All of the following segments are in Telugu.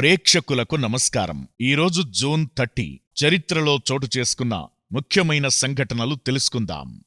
ప్రేక్షకులకు నమస్కారం. ఈరోజు జూన్ థర్టీ. చరిత్రలో చోటు చేసుకున్న ముఖ్యమైన సంఘటనలు తెలుసుకుందాం.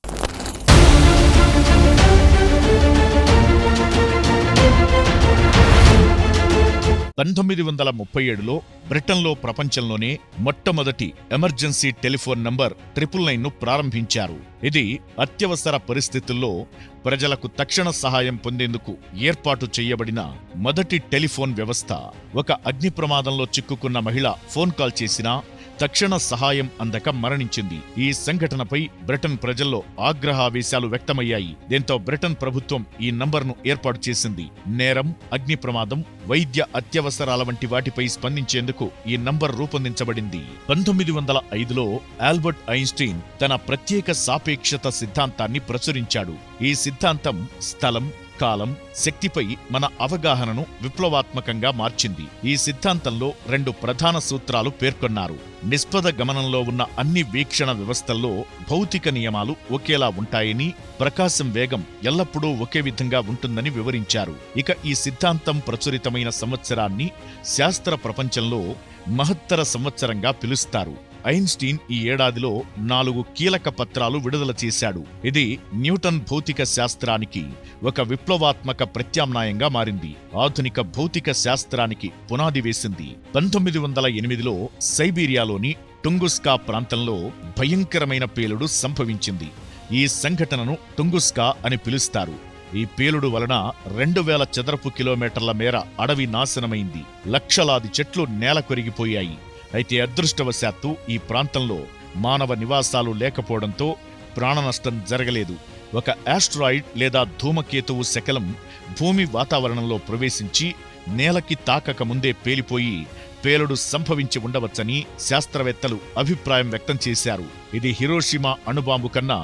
పంతొమ్మిది వందల ముప్పై ఏడులో బ్రిటన్లో ప్రపంచంలోనే మొట్టమొదటి ఎమర్జెన్సీ టెలిఫోన్ నంబర్ ట్రిపుల్ నైన్ను ప్రారంభించారు. ఇది అత్యవసర పరిస్థితుల్లో ప్రజలకు తక్షణ సహాయం పొందేందుకు ఏర్పాటు చేయబడిన మొదటి టెలిఫోన్ వ్యవస్థ. ఒక అగ్ని ప్రమాదంలో చిక్కుకున్న మహిళ ఫోన్ కాల్ చేసినా తక్షణ సహాయం అందక మరణించింది. ఈ సంఘటనపై బ్రిటన్ ప్రజల్లో ఆగ్రహావేశాలు వ్యక్తమయ్యాయి. దీంతో బ్రిటన్ ప్రభుత్వం ఈ నంబర్ను ఏర్పాటు చేసింది. నేరం అగ్ని ప్రమాదం వైద్య అత్యవసరాల వంటి వాటిపై స్పందించేందుకు ఈ నంబర్ రూపొందించబడింది. పంతొమ్మిది వందల ఐదులో ఆల్బర్ట్ ఐన్స్టీన్ తన ప్రత్యేక సాపేక్షత సిద్ధాంతాన్ని ప్రచురించాడు. ఈ సిద్ధాంతం స్థలం కాలం శక్తిపై మన అవగాహనను విప్లవాత్మకంగా మార్చింది. ఈ సిద్ధాంతంలో రెండు ప్రధాన సూత్రాలు పేర్కొన్నారు. నిష్పద గమనంలో ఉన్న అన్ని వీక్షణ వ్యవస్థల్లో భౌతిక నియమాలు ఒకేలా ఉంటాయని ప్రకాశం వేగం ఎల్లప్పుడూ ఒకే విధంగా ఉంటుందని వివరించారు. ఇక ఈ సిద్ధాంతం ప్రచురితమైన సంవత్సరాన్ని శాస్త్ర ప్రపంచంలో మహత్తర సంవత్సరంగా పిలుస్తారు. ఐన్స్టీన్ ఈ ఏడాదిలో నాలుగు కీలక పత్రాలు విడుదల చేశాడు. ఇది న్యూటన్ భౌతిక శాస్త్రానికి ఒక విప్లవాత్మక ప్రత్యామ్నాయంగా మారింది. ఆధునిక భౌతిక శాస్త్రానికి పునాది వేసింది. పంతొమ్మిది వందల ఎనిమిదిలో సైబీరియాలోని టుంగుస్కా ప్రాంతంలో భయంకరమైన పేలుడు సంభవించింది. ఈ సంఘటనను టుంగుస్కా అని పిలుస్తారు. ఈ పేలుడు వలన రెండు వేల చదరపు కిలోమీటర్ల మేర అడవి నాశనమైంది. లక్షలాది చెట్లు నేల కొరిగిపోయాయి. అయితే అదృష్టవశాత్తు ఈ ప్రాంతంలో మానవ నివాసాలు లేకపోవడంతో ప్రాణనష్టం జరగలేదు. ఒక ఆస్ట్రాయిడ్ లేదా ధూమకేతువు శకలం భూమి వాతావరణంలో ప్రవేశించి నేలకి తాకక ముందే పేలిపోయి పేలుడు సంభవించి ఉండవచ్చని శాస్త్రవేత్తలు అభిప్రాయం వ్యక్తం చేశారు. ఇది హిరోషిమా అణుబాంబు కన్నా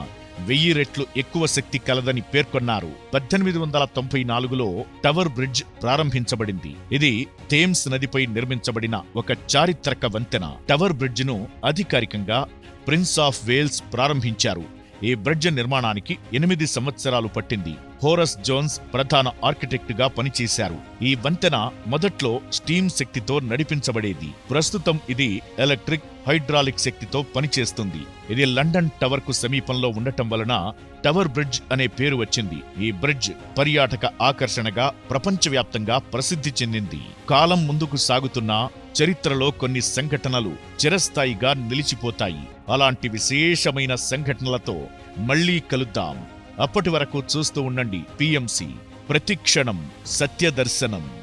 వెయ్యి రెట్లు ఎక్కువ శక్తి కలదని పేర్కొన్నారు. పద్దెనిమిది వందల తొంభై నాలుగులో టవర్ బ్రిడ్జ్ ప్రారంభించబడింది. ఇది థేమ్స్ నదిపై నిర్మించబడిన ఒక చారిత్రక వంతెన. టవర్ బ్రిడ్జ్ను అధికారికంగా ప్రిన్స్ ఆఫ్ వేల్స్ ప్రారంభించారు. ఈ బ్రిడ్జ్ నిర్మాణానికి ఎనిమిది సంవత్సరాలు పట్టింది. హోరస్ జోన్స్ ప్రధాన ఆర్కిటెక్ట్గా పనిచేశారు. ఈ వంతెన మొదట్లో స్టీమ్ శక్తితో నడిపించబడేది. ప్రస్తుతం ఇది ఎలక్ట్రిక్ హైడ్రాలిక్ శక్తితో పనిచేస్తుంది. ఇది లండన్ టవర్కు సమీపంలో ఉండటం వలన టవర్ బ్రిడ్జ్ అనే పేరు వచ్చింది. ఈ బ్రిడ్జ్ పర్యాటక ఆకర్షణగా ప్రపంచవ్యాప్తంగా ప్రసిద్ధి చెందింది. కాలం ముందుకు సాగుతున్న చరిత్రలో కొన్ని సంఘటనలు చిరస్థాయిగా నిలిచిపోతాయి. అలాంటి విశేషమైన సంఘటనలతో మళ్ళీ కలుద్దాం. అప్పటి వరకు చూస్తూ ఉండండి. పిఎంసి ప్రతిక్షణం సత్యదర్శనం.